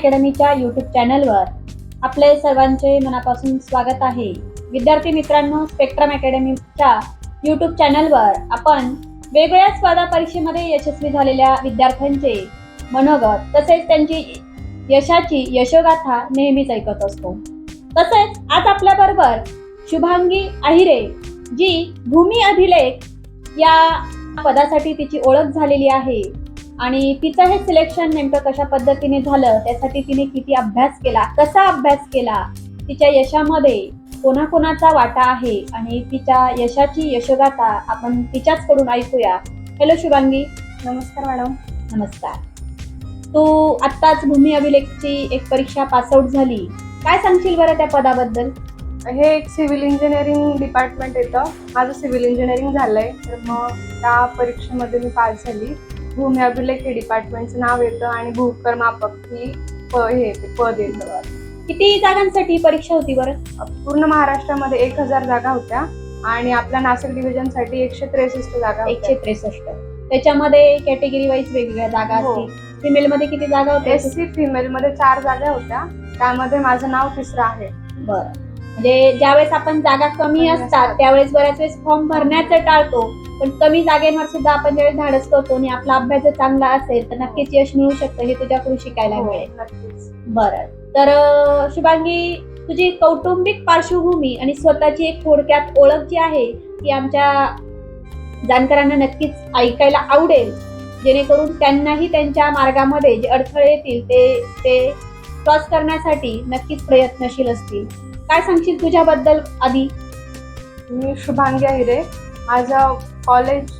अकॅडमीच्या YouTube चॅनलवर आपले सर्वांचे मनापासून स्वागत आहे. विद्यार्थी मित्रांनो स्पेक्ट्रम अकॅडमीच्या यूट्यूब चॅनलवर आपण वेगवेगळ्या स्पर्धा परीक्षेमध्ये यशस्वी झालेल्या विद्यार्थ्यांचे मनोगत तसेच त्यांची यशाची यशोगाथा नेहमीच ऐकत असतो. तसेच आज आपल्याबरोबर शुभांगी आहिरे जी भूमी अभिलेख या पदासाठी तिची ओळख झालेली आहे. आणि तिचं हे सिलेक्शन नेमकं कशा पद्धतीने झालं त्यासाठी तिने किती अभ्यास केला कसा अभ्यास केला तिच्या यशामध्ये कोणाकोणाचा वाटा आहे आणि तिच्या यशाची यशोगाथा आपण तिच्याचकडून ऐकूया. हॅलो शुभांगी. नमस्कार मॅडम. नमस्कार. तू आत्ताच भूमी अभिलेखची एक परीक्षा पासआउट झाली. काय सांगशील बरं त्या पदाबद्दल? हे एक सिव्हिल इंजिनिअरिंग डिपार्टमेंट येतं. माझं सिव्हिल इंजिनिअरिंग झालंय. तर मग त्या परीक्षेमध्ये मी पास झाली. भूमी अभिलेख हे डिपार्टमेंटचं नाव येतं आणि भूकर मापक ही प हे येते पद येतं. किती जागांसाठी परीक्षा होती बरं? पूर्ण महाराष्ट्रामध्ये एक हजार जागा होत्या आणि आपल्या नाशिक डिव्हिजनसाठी एकशे त्रेसष्ट जागा एकशे त्रेसष्ट. त्याच्यामध्ये कॅटेगरी वाईज वेगवेगळ्या जागा हो. असतील. फिमेल मध्ये किती जागा होत्या? एस सी फिमेल मध्ये चार जागा होत्या. त्यामध्ये माझं नाव तिसरं आहे. बरं. म्हणजे ज्यावेळेस आपण जागा कमी असतात. त्यावेळेस बऱ्याच वेळेस फॉर्म भरण्याचं टाळतो. पण कमी जागेवर सुद्धा आपण ज्यावेळेस धाडस करतो आणि आपला अभ्यास जर चांगला असेल तर नक्कीच यश मिळू शकतं हे तुझ्याकडून शिकायला हो, मिळेल. बरं. तर शुभांगी तुझी कौटुंबिक पार्श्वभूमी आणि स्वतःची एक थोडक्यात ओळख जी आहे ती आमच्या जाणकारांना नक्कीच ऐकायला आवडेल. जेणेकरून त्यांनाही त्यांच्या मार्गामध्ये जे अडथळे येतील ते ते क्रॉस करण्यासाठी नक्कीच प्रयत्नशील असतील. काय सांगशील तुझ्याबद्दल आधी? मी शुभांगी अहिरे माझं कॉलेज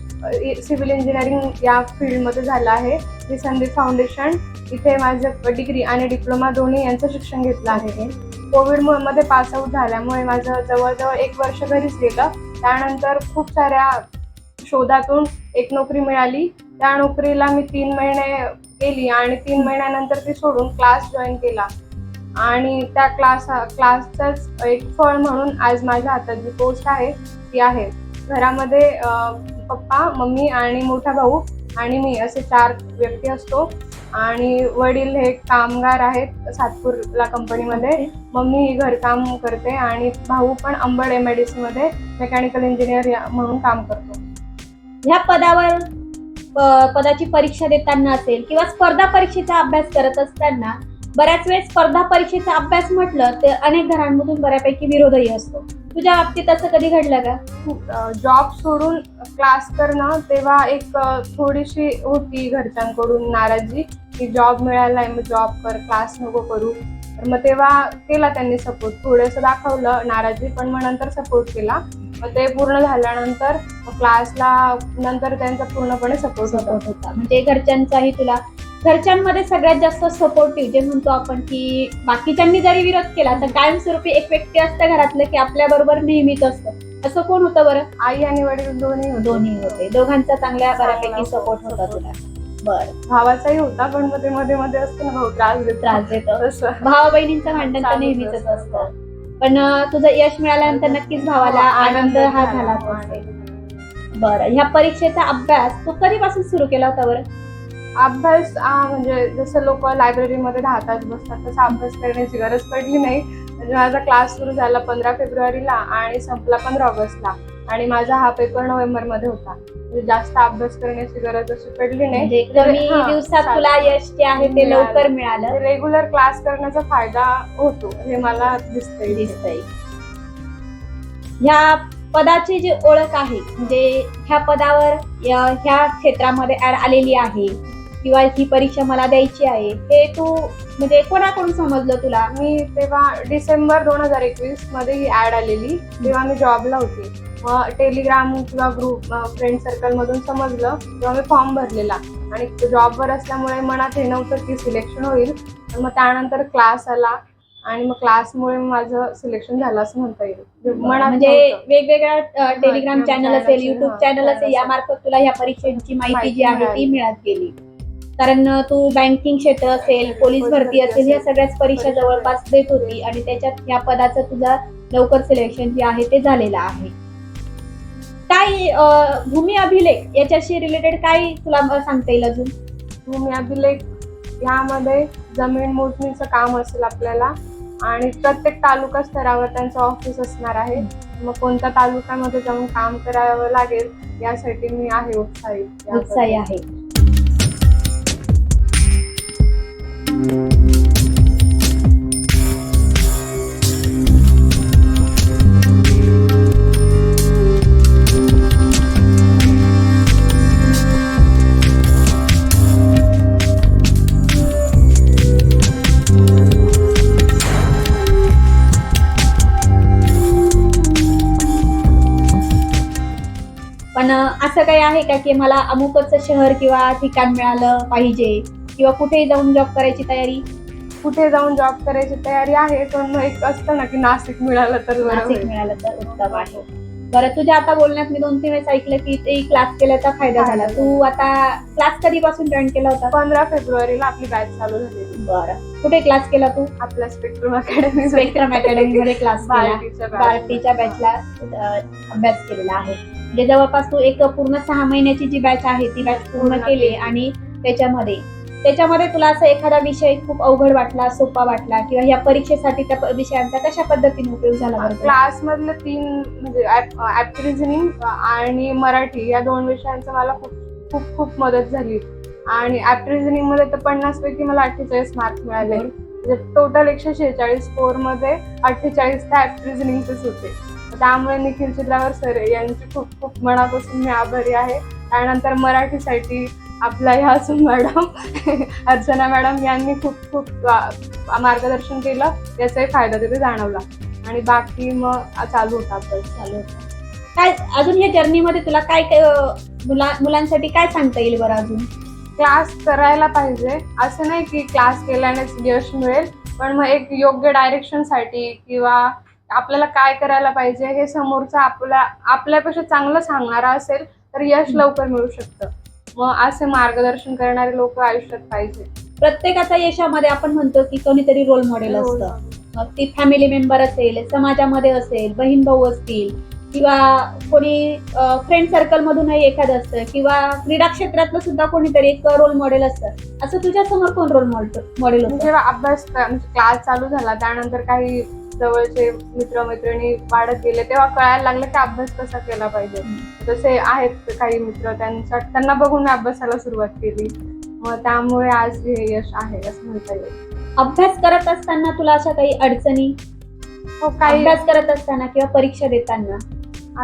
सिव्हिल इंजिनिअरिंग या फील्डमध्ये झालं आहे. मी संदीप फाउंडेशन इथे माझं डिग्री आणि डिप्लोमा दोन्ही यांचं शिक्षण घेतलं आहे कोविडमध्ये पास आऊट झाल्यामुळे माझं जवळजवळ एक वर्ष घरीच गेलं. त्यानंतर खूप साऱ्या शोधातून एक नोकरी मिळाली. त्या नोकरीला मी तीन महिने केली आणि तीन महिन्यानंतर ती सोडून क्लास जॉईन केला. आणि त्या क्लास क्लासचंच एक फळ म्हणून आज माझ्या हातात जी पोस्ट आहे ती आहे. घरामध्ये पप्पा मम्मी आणि मोठा भाऊ आणि मी असे चार व्यक्ती असतो. आणि वडील हे कामगार आहेत सातपूरला कंपनीमध्ये. मम्मी ही घरकाम करते आणि भाऊ पण Ambad M I D C मध्ये मेकॅनिकल इंजिनियर म्हणून काम करतो. ह्या पदावर पदाची परीक्षा देताना असेल किंवा स्पर्धा परीक्षेचा अभ्यास करत असताना बऱ्याच वेळेस स्पर्धा परीक्षेचा अभ्यास म्हटलं तर अनेक घरांमधून बऱ्यापैकी विरोधही असतो. तुझ्या बाबतीत असं कधी घडलं का? जॉब सोडून क्लास करणं तेव्हा एक थोडीशी होती घरच्यांकडून नाराजी की जॉब मिळालाय मग जॉब कर क्लास नको करू. तर मग तेव्हा केला त्यांनी सपोर्ट थोडंसं दाखवलं नाराजी पण मग नंतर सपोर्ट केला. मग ते पूर्ण झाल्यानंतर क्लासला नंतर त्यांचा पूर्णपणे सपोर्ट होता. सपोर्ट होता. म्हणजे घरच्यांचाही तुला घरच्यांमध्ये सगळ्यात जास्त सपोर्टिव्ह जे म्हणतो आपण की बाकीच्यांनी जरी विरोध केला तर कायमस्वरूपी एक व्यक्ती असतं घरातलं की आपल्या बरोबर नेहमीच असतं. असं कोण होतं बरं? आई आणि वडील दोन्ही होते. दोन्ही होते. दोघांचा चांगल्या बऱ्यापैकी चांगला सपोर्ट होता support. तुला. बरं. भावाचाही होता पण मध्ये मध्ये मध्ये असतं ना भाऊ त्रास देतो. त्रास देतो. भावा बहिणींचं भांडण तर नेहमीच असतं. पण तुझं यश मिळाल्यानंतर नक्कीच भावाला आनंद हा झाला. बरं. ह्या परीक्षेचा अभ्यास तू कधीपासून सुरू केला होता बरं? अभ्यास म्हणजे जसं लोक लायब्ररीमध्ये दहा तास बसतात तसा अभ्यास करण्याची गरज पडली नाही. म्हणजे माझा क्लास सुरू झाला पंधरा फेब्रुवारीला आणि संपला पंधरा ऑगस्टला. आणि माझा हा पेपर नोव्हेंबरमध्ये होता. म्हणजे जास्त अभ्यास करण्याची गरज अशी पडली नाही. म्हणजे दिवसात. तुला यश जे आहे ते. लवकर मिळालं. रेग्युलर क्लास करण्याचा फायदा होतो हे मला दिसतंय. दिसतंय. ह्या पदाची जी ओळख आहे म्हणजे ह्या पदावर ह्या क्षेत्रामध्ये आलेली आहे किंवा ही परीक्षा मला द्यायची आहे हे तू म्हणजे कोणाकडून समजलं तुला? मी तेव्हा डिसेंबर दोन हजार एकवीसमध्ये ही ऍड आलेली. तेव्हा मी जॉबला होते. मग टेलिग्राम किंवा ग्रुप फ्रेंड सर्कल मधून समजलं. तेव्हा मी फॉर्म भरलेला. आणि जॉबवर असल्यामुळे मनात हे नव्हतं की सिलेक्शन होईल. मग त्यानंतर क्लास आला. आणि मग क्लासमुळे माझं सिलेक्शन झालं असं म्हणता येईल. मनात म्हणजे नव्हतं. वेगवेगळ्या टेलिग्राम Telegram चॅनल असेल युट्यूब हा, चॅनल असेल channel यामार्फत तुला ह्या परीक्षेची माहिती जी आहे ती. मिळत गेली. कारण तू बँकिंग क्षेत्र असेल पोलीस भरती असेल ह्या सगळ्याच परीक्षा जवळपास देत होती आणि त्याच्यात ह्या पदाचं तुझं लवकर सिलेक्शन जे आहे ते झालेलं आहे. काय भूमी अभिलेख याच्याशी रिलेटेड काय तुला सांगता येईल अजून? भूमी अभिलेख यामध्ये जमीन मोजणीचं काम असेल आपल्याला आणि प्रत्येक तालुका स्तरावर त्यांचं ऑफिस असणार आहे. मग कोणत्या तालुक्यामध्ये जाऊन काम करावं लागेल यासाठी मी आहे उत्साही. उत्साही आहे. काही आहे का की मला अमुकच शहर किंवा ठिकाण मिळालं पाहिजे? किंवा कुठेही जाऊन जॉब करायची तयारी? कुठे जाऊन जॉब करायची तयारी आहे पण एक असतं ना की नाशिक मिळालं तर नाशिक. मिळालं तर उत्तम आहे. बरं तुझ्या आता बोलण्यात मी दोन तीन वेळेस ऐकलं की ते क्लास केल्याचा फायदा झाला. तू आता क्लास कधीपासून जॉईन केला होता? पंधरा फेब्रुवारीला आपली बॅच चालू झालेली बरं. कुठे क्लास केला तू? आपल्या स्पेक्ट्रम अकॅडमी स्पेक्ट्रम अकॅडमी मध्ये क्लास केला. बार्टीच्या बॅचला अभ्यास केलेला आहे. म्हणजे जवळपास तू एक पूर्ण सहा महिन्याची जी बॅच आहे ती बॅच पूर्ण केली. आणि त्याच्यामध्ये. त्याच्यामध्ये तुला असं एखादा विषय खूप अवघड वाटला सोपा वाटला किंवा या परीक्षेसाठी त्या विषयांचा कशा पद्धतीने उपयोग झाला? क्लास मधले तीन म्हणजे रिझनिंग आणि मराठी या दोन विषयांचं मला खूप खूप खूप मदत झाली. आणि ऍप्ट रिझनिंगमध्ये तर पन्नास पैकी मला अठ्ठेचाळीस मार्क मिळाले. म्हणजे टोटल एकशे शेहेचाळीस स्कोरमध्ये अठ्ठेचाळीस त्या रिझनिंगचेच होते. त्यामुळे निखिल चित्रावर सर यांची खूप खूप मनापासून मी आभारी आहे. त्यानंतर मराठीसाठी आपल्या ह्या असून मॅडम अर्चना मॅडम यांनी खूप खूप मार्गदर्शन केलं. याचाही फायदा तिथे जाणवला. आणि बाकी मग चालू होता अभ्यास चालू होतं. काय अजून या जर्नीमध्ये तुला काय काय, मुला मुलांसाठी काय सांगता येईल बरं अजून? क्लास करायला पाहिजे. असं नाही की क्लास केल्यानेच यश मिळेल पण मग एक योग्य डायरेक्शनसाठी किंवा आपल्याला काय करायला पाहिजे हे समोरचा आपल्या आपल्यापेक्षा चांगलं सांगणारा असेल तर यश लवकर मिळू शकतं. मग असे मार्गदर्शन करणारे लोक आयुष्यात पाहिजे. प्रत्येकाच्या यशामध्ये आपण म्हणतो की कोणीतरी रोल मॉडेल असतं. मग ती फॅमिली मेंबर असेल समाजामध्ये असेल बहीण भाऊ असतील किंवा कोणी फ्रेंड सर्कल मधूनही एखादं असतं किंवा क्रीडा क्षेत्रातलं सुद्धा कोणीतरी एक रोल मॉडेल असतं. असं तुझ्या समोर कोण रोल मॉडेल मी होतं? जेव्हा अभ्यास क्लास चालू झाला त्यानंतर काही जवळचे मित्रमैत्रिणी वाढत गेले तेव्हा कळायला लागलं की अभ्यास कसा केला पाहिजे. जसे आहेत काही मित्र त्यांच्या त्यांना बघून मी अभ्यासाला सुरुवात केली. मग त्यामुळे आज हे यश आहे असं म्हणता येईल. अभ्यास करत असताना तुला अशा काही अडचणी? हो काही अभ्यास करत असताना किंवा परीक्षा देताना?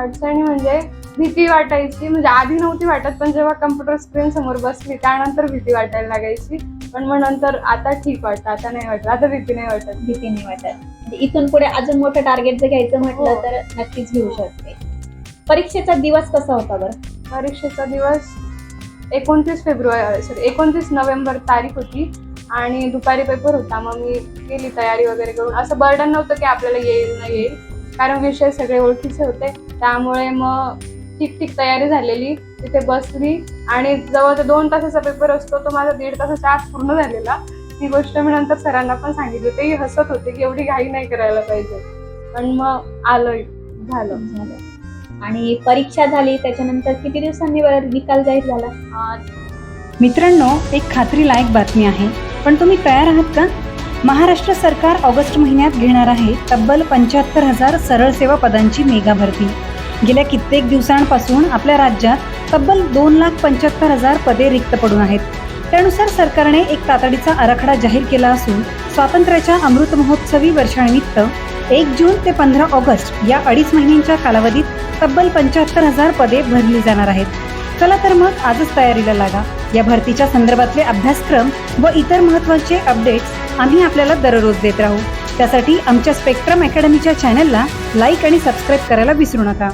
अडचणी म्हणजे भीती वाटायची म्हणजे आधी नव्हती वाटत पण जेव्हा कम्प्युटर स्क्रीन समोर बसली त्यानंतर भीती वाटायला लागायची. पण मग नंतर आता ठीक वाटतं आता नाही वाटत आता भीती नाही वाटत. भीती नाही वाटत. म्हणजे इथून पुढे अजून मोठं टार्गेट जर घ्यायचं म्हटलं हो. तर नक्कीच घेऊ शकते. परीक्षेचा दिवस कसा होता बरं? परीक्षेचा दिवस एकोणतीस फेब्रुवारी सॉरी एकोणतीस नोव्हेंबर तारीख होती आणि दुपारी पेपर होता. मग मी केली तयारी वगैरे करून. असं बर्डन नव्हतं की आपल्याला येईल न येईल. कारण विषय सगळे ओळखीचे होते. त्यामुळे मग ठीक ठीक तयारी झालेली. तिथे बसली आणि जवळजवळ दोन तासाचा पेपर असतो तो माझा दीड तासाच्या आत पूर्ण झालेला. ती गोष्ट मी नंतर सरांना पण सांगितली. तेही हसत होते की एवढी घाई नाही करायला पाहिजे. पण मग आलोय झालं. झालं. आणि परीक्षा झाली त्याच्यानंतर किती दिवसांनी बरं निकाल जाहीर झाला? मित्रांनो एक खात्रीलायक बातमी आहे. पण तुम्ही तयार आहात का? महाराष्ट्र सरकार ऑगस्ट महिन्यात घेणार आहे तब्बल पंच्याहत्तर हजार सरळ सेवा पदांची मेगा भरती गेल्या कित्येक दिवसांपासून आपल्या राज्यात तब्बल दोन लाख पंच्याहत्तर हजार पदे रिक्त पडून आहेत. त्यानुसार सरकारने एक तातडीचा आराखडा जाहीर केला असून स्वातंत्र्याच्या अमृत महोत्सवी वर्षानिमित्त एक जून ते पंधरा ऑगस्ट या अडीच महिन्यांच्या कालावधीत तब्बल पंच्याहत्तर हजार पदे भरली जाणार आहेत. चला तर मग आजच तयारीला लागा. या भरतीच्या संदर्भातले अभ्यासक्रम व इतर महत्त्वाचे अपडेट्स आम्ही आपल्याला दररोज देत राहू. त्यासाठी आमच्या स्पेक्ट्रम अकॅडमीच्या चॅनलला लाईक आणि सबस्क्राईब करायला विसरू नका.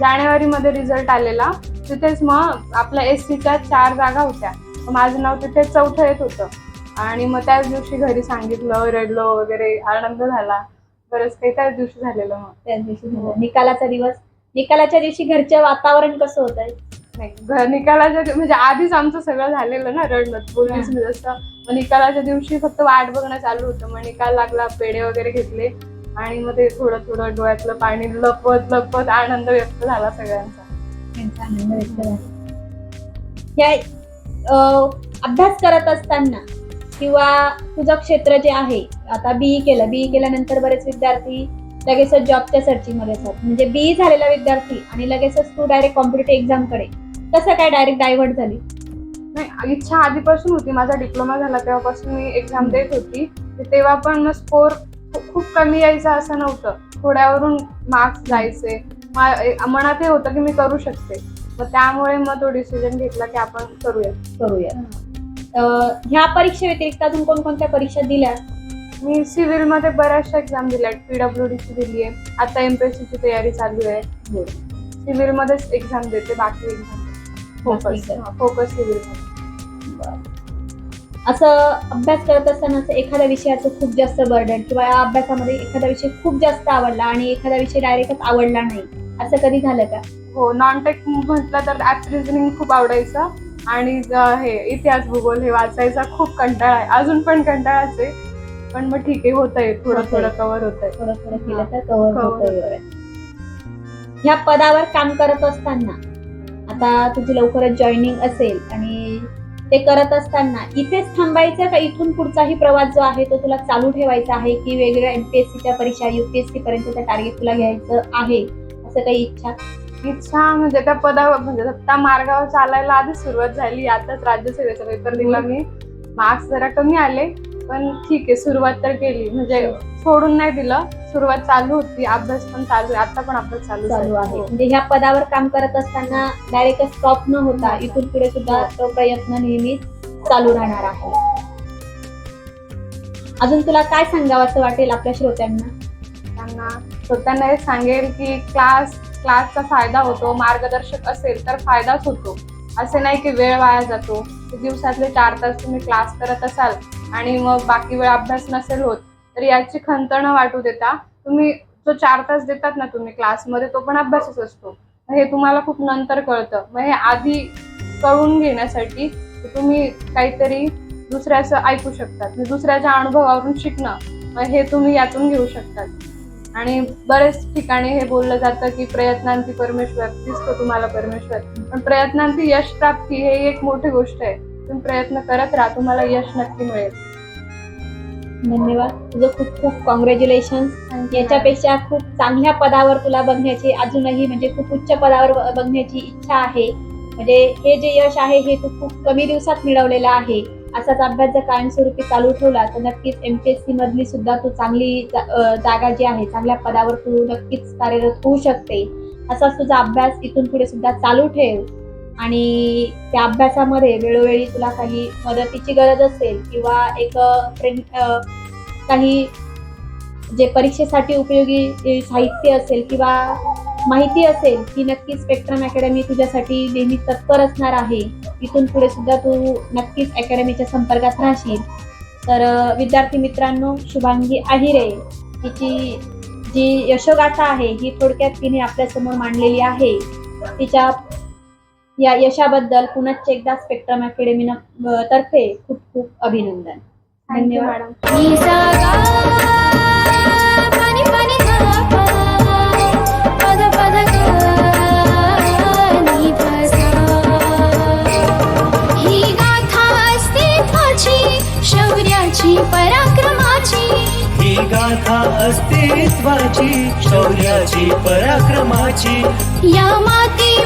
जानेवारीमध्ये रिझल्ट आलेला. तिथेच मग आपल्या एस सीच्या चार जागा होत्या. मग माझं नाव तिथे चौथं येत होतं. आणि मग त्याच दिवशी घरी सांगितलं रडलो वगैरे आनंद झाला. बरंच काही त्याच दिवशी झालेलं मग. त्याच दिवशी झालं. निकालाचा दिवस. निकालाच्या दिवशी घरचे वातावरण कसं होतं नाही निकालाच्या म्हणजे आधीच आमचं सगळं झालेलं ना रडलं पोलीस मी जसं मग निकालाच्या दिवशी फक्त वाट बघणं चालू होतं. मग निकाल लागला पेढे वगैरे घेतले. आणि मग ते थोडं थोडं डोळ्यातलं पाणी लपवत लपवत आनंद व्यक्त झाला सगळ्यांचा. त्यांचा आनंद व्यक्त झाला. या अं, अभ्यास करत असताना किंवा तुझं क्षेत्र जे आहे आता बीई केलं. बीई केल्यानंतर बरेच विद्यार्थी लगेचच जॉबच्या सर्चिंगमध्ये असतात. म्हणजे बीई झालेला विद्यार्थी आणि लगेचच तू डायरेक्ट कॉम्पिटेटिव्ह एक्झामकडे कसं काय डायरेक्ट डायव्हर्ट झाली? नाही इच्छा आधीपासून होती. माझा डिप्लोमा झाला तेव्हापासून मी एक्झाम देत होती. तेव्हा पण स्कोर खूप कमी यायचा असं नव्हतं. थोड्यावरून मार्क्स जायचे. मनात हे होतं की मी करू शकते. मग त्यामुळे मग तो डिसिजन घेतला की आपण करूया. करूया. ह्या परीक्षे व्यतिरिक्त अजून कोणकोणत्या परीक्षा दिल्या? मी सिव्हिलमध्ये बऱ्याचशा एक्झाम दिल्या. पीडब्ल्यू डी ची दिली आहे. आता एमपीएससी ची तयारी चालू आहे. सिव्हिल मध्येच एक्झाम देते. बाकी एक्झाम फोकस फोकस सिव्हिलमध्ये. असं अभ्यास करत असताना असं एखाद्या विषयाचं खूप जास्त बर्डन किंवा या अभ्यासामध्ये एखादा विषय खूप जास्त आवडला आणि एखादा विषय डायरेक्टच आवडला नाही. असं कधी झालं का? हो नॉन टेक म्हटलं तर ऍप रिझनिंग खूप आवडायचं आणि ज- हे इतिहास भूगोल हे वाचायचा खूप कंटाळा आहे. अजून पण कंटाळाच आहे. पण मग ठीक आहे होत आहे थोडं. थोडं कव्हर होत आहे थोडं थोडं केलं तर कव्हर होतं ह्या पदावर काम करत असताना आता तुझी लवकरच जॉईनिंग असेल आणि ते करत असताना इथेच थांबायचं का? इथून पुढचाही प्रवास जो आहे तो तुला चालू ठेवायचा आहे की वेगवेगळ्या एमपीएससीच्या परीक्षा युपीएससी पर्यंतचं टार्गेट तुला घ्यायचं आहे? असं काही इच्छा? इच्छा म्हणजे त्या पदावर म्हणजे त्या मार्गावर चालायला आधी सुरुवात झाली. आताच राज्यसेवेचा पेपर दिला मी. मार्क्स जरा कमी आले. पण ठीक आहे सुरुवात तर केली. म्हणजे सोडून नाही दिलं. सुरुवात चालू होती अभ्यास पण चालू आहे. आता पण अभ्यास चालू चालू आहे. हो. म्हणजे ह्या पदावर काम करत असताना डायरेक्ट स्टॉप न होता इथून पुढे सुद्धा तो प्रयत्न नेहमीच चालू राहणार आहे. अजून तुला काय सांगावं असं वाटेल आपल्या श्रोत्यांना? त्यांना स्वतःना हे सांगेल की क्लास क्लासचा फायदा होतो मार्गदर्शक असेल तर फायदाच होतो. असे नाही की वेळ वाया जातो. दिवसातले चार तास तुम्ही क्लास करत असाल आणि मग बाकी वेळ अभ्यास नसेल होत तर याची खंत न वाटू देता. तुम्ही जो चार तास देतात ना तुम्ही क्लासमध्ये तो पण अभ्यासच असतो. हे तुम्हाला खूप नंतर कळतं. मग हे आधी कळून घेण्यासाठी तुम्ही काहीतरी दुसऱ्याचं ऐकू शकतात. म्हणजे दुसऱ्याच्या अनुभवावरून शिकणं मग हे तुम्ही यातून घेऊ शकतात. आणि बरेच ठिकाणी हे बोललं जातं की प्रयत्नांती परमेश्वर दिसतो तुम्हाला परमेश्वर. पण प्रयत्नांती यश प्राप्ती हे एक मोठी गोष्ट आहे. तुम्ही प्रयत्न करत राहा तुम्हाला यश नक्की मिळेल. धन्यवाद. तुझं खूप खूप कॉंग्रॅच्युलेशन याच्यापेक्षा खूप चांगल्या पदावर तुला बघण्याची अजूनही म्हणजे खूप उच्च पदावर बघण्याची इच्छा आहे. म्हणजे हे जे यश आहे हे तू खूप कमी दिवसात मिळवलेलं आहे. असाच अभ्यास जर कायमस्वरूपी चालू ठेवला तर नक्कीच एमपीएससी मधली सुद्धा तू चांगली जागा जी आहे चांगल्या पदावर तू नक्कीच कार्यरत होऊ शकते. असाच तुझा अभ्यास इथून पुढे सुद्धा चालू ठेव. आणि त्या अभ्यासामध्ये वेळोवेळी तुला काही मदतीची गरज असेल किंवा एक फ्रेंड काही जे परीक्षेसाठी उपयोगी जे साहित्य असेल किंवा माहिती असेल ती नक्कीच स्पेक्ट्रम अकॅडमी तुझ्यासाठी नेहमी तत्पर असणार आहे. इथून पुढे सुद्धा तू नक्कीच अकॅडमीच्या संपर्कात राहशील. तर विद्यार्थी मित्रांनो शुभांगी आहिरे तिची जी यशोगाथा आहे ही थोडक्यात तिने आपल्यासमोर मांडलेली आहे. तिच्या या यशाबद्दल पुनश्च एकदा स्पेक्ट्रम अकॅडमी तर्फे खूप खूप अभिनंदन. धन्यवाद. गाथा अस्तित्वाची शौर्याची पराक्रमाची. या माती